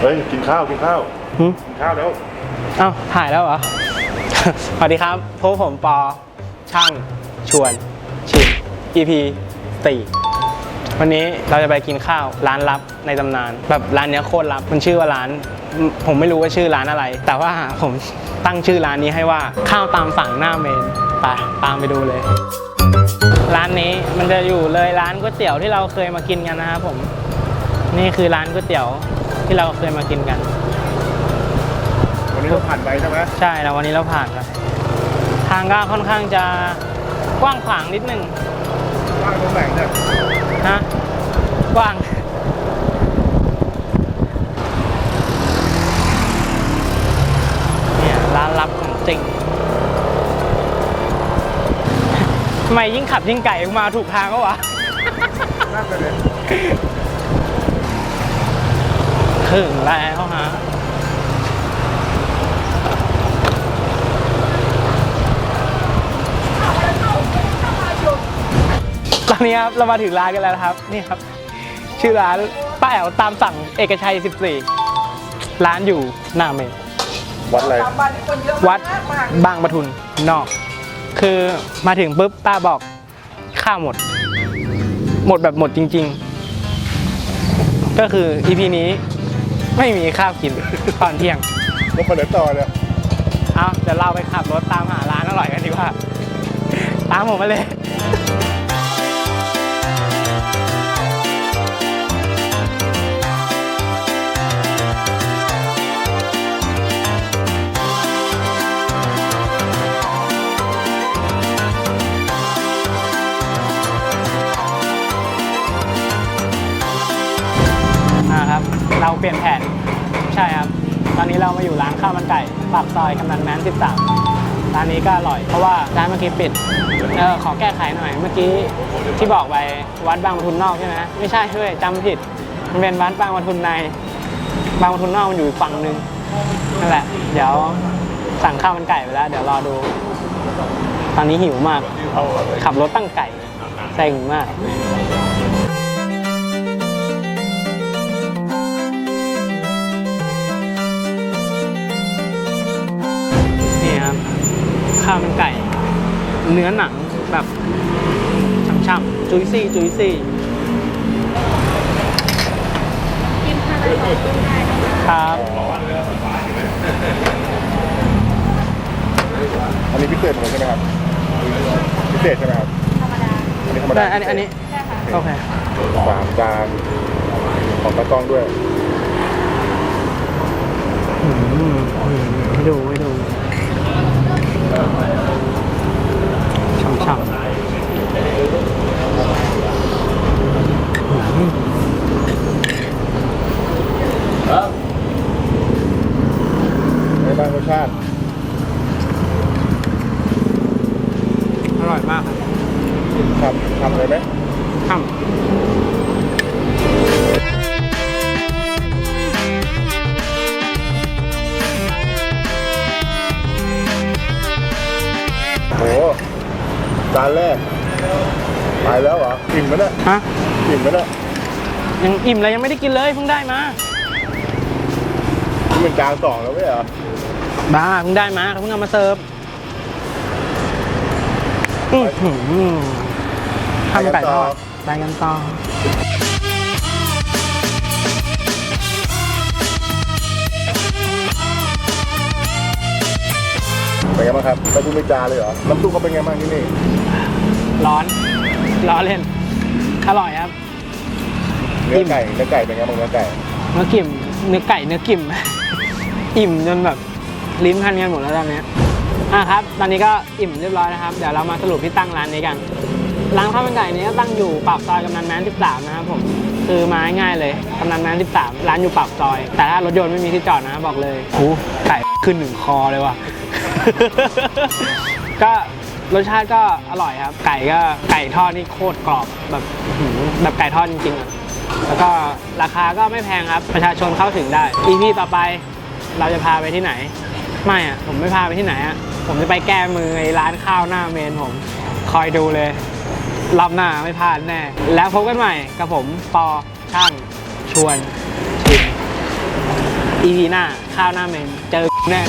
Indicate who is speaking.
Speaker 1: เฮ้ยกินข้าวกินข้าว
Speaker 2: หึ
Speaker 1: กินข้าวแล้ว
Speaker 2: เอ้าถ่ายแล้วเหรอ สวัสดีครับพวกผมปอ ช่างชวน ชิม EP 4วันนี้เราจะไปกินข้าวร้านลับในตำนาน แบบร้านเนี้ยโคตรลับมันชื่อว่าร้านผมไม่รู้ว่าชื่อร้านอะไร แต่ว่าผมตั้งชื่อร้านนี้ให้ว่าข้าวตามสั่งหน้าเมนไปตามไปดูเลย ร้านนี้มันจะอยู่เลยร้านก๋วยเตี๋ยวที่เราเคยมากินกันนะครับผม นี่คือร้านก๋วยเตี๋ยว ที่เราเคยมากินกัน
Speaker 1: วันนี้เราผ่านไปใช่ไหม
Speaker 2: ใช่แล้ววันนี้เราผ่านกันทางก็ค่อนข้างจะกว้างขวางนิดนึง
Speaker 1: ว่างตรงไหนเนี่ย
Speaker 2: ฮะกว้างเนี่ยร้านลับของจริงทำไมยิ่งขับยิ่งไก่มาถูกทางก็วะ
Speaker 1: นั่งไปเลย
Speaker 2: ถึงแล้วฮะตอนนี้ครับเรามาถึงร้านกันแล้วนะครับ นี่ครับ ชื่อร้านป้าแอ๋วตามสั่งเอกชัย 14 ร้านอยู่หน้าเมน
Speaker 1: วัดอะไร
Speaker 2: วัดบางปะทุนนอก คือมาถึงปุ๊บป้าบอกข้าวหมด หมดแบบหมดจริง ๆ ก็คือ EP นี้ ไม่มีข้าวกิน ตอนเที่ยง
Speaker 1: รถมาไหนต่อเนี่ย
Speaker 2: เอาเดี๋ยวเราไปขับรถตามหาร้านอร่อยกันดีกว่า ตามผมมาเลย เราเปลี่ยนแผน ใช่ครับ ตอนนี้เรามาอยู่ร้านข้าวมันไก่ปากซอยกำนันแม้น13 ร้านนี้ก็อร่อยเพราะว่าร้านเมื่อกี้ปิดเออขอแก้ไขหน่อย เมื่อกี้ที่บอกไปวัดบางปะทุนนอกใช่ไหมไม่ใช่ด้วยจำผิดมันเป็นวัดบางปะทุนใน บางปะทุนนอกมันอยู่อีกฝั่งหนึงนั่นแหละ เดี๋ยวสั่งข้าวมันไก่ไปแล้ว เดี๋ยวรอดู ตอนนี้หิวมาก ขับรถตั้งไก่เซ็งมาก ข้าวมันไก่ เนื้อหนังแบบช่ำๆจุยซี่จุยซี่
Speaker 3: กินทานอะไรของคุณได้นะคะ
Speaker 2: ครับ
Speaker 1: อันนี้พิเศษหมดใช่ไหมครับพิเศษใช่ไหมครับ
Speaker 3: ธรรมดา
Speaker 1: อันนี้ธรรม
Speaker 2: แต่
Speaker 1: ดา
Speaker 2: อันนี้อันนี้
Speaker 3: ใช่ค่ะ
Speaker 2: โอเค
Speaker 1: สามจานของตะกล้องด้วย
Speaker 2: อืมอืมให้ดูให้ดู มากครับ
Speaker 1: ทำทำเลยไหม
Speaker 2: ช่ำ
Speaker 1: โหจานแรกตายแล้วเหรออิ่มไหมเนี่ย
Speaker 2: ฮะ
Speaker 1: อิ่มไหมเนี่ย
Speaker 2: ยังอิ่มเลยยังไม่ได้กินเลยเพิ่งได้มา
Speaker 1: นี่เป็นจานสองแล้วไม่เหรอ
Speaker 2: บ้าเพิ่งได้มาเขาเพิ่งเอามาเสิร์ฟ อื้อหือทำไก่ทอดไปกันต่อ
Speaker 1: เป็นไงบ้างครับน้ำซุปไม่จานเลยเหรอ น้ำซุปเขาเป็นไงบ้างที่นี่
Speaker 2: ร้อน ร้อนเล่น อร่อยครับ
Speaker 1: เนื้อไก่เนื้อไก่เป็นไงบ้างเนื้อไก่
Speaker 2: เนื้อกิ่ม เนื้อไก่ เนื้อกิ่ม อิ่มจนแบบลิ้นพันกันหมดแล้วตอนเนี้ย อะครับ ตอนนี้ก็อิ่มเรียบร้อยนะครับ เดี๋ยวเรามาสรุปที่ตั้งร้านนี้กัน ร้านข้าวมันไก่นี้ก็ตั้งอยู่ปากซอยกำนันแม้น13 นะครับผม คือมาง่ายเลยกำนันแม้น13 ร้านอยู่ปากซอย แต่ถ้ารถยนต์ไม่มีที่จอดนะบอกเลยโอ้ไก่ขึ้นหนึ่งคอเลยว่ะ ก็รสชาติก็อร่อยครับ ไก่ก็ไก่ทอดนี่โคตรกรอบแบบแบบไก่ทอดจริงๆอะแล้วก็ราคาก็ไม่แพงครับ ประชาชนเข้าถึงได้ EP ต่อไปเราจะพาไปที่ไหน ไม่อะผมไม่พาไปที่ไหนอะผมจะไปแก้มือไอ้ร้านข้าวหน้าเมนผม คอยดูเลย รอบหน้าไม่พลาดแน่ แล้วพบกันใหม่กับผมปอช่างชวนชิม EP หน้าข้าวหน้าเมนเจอแน่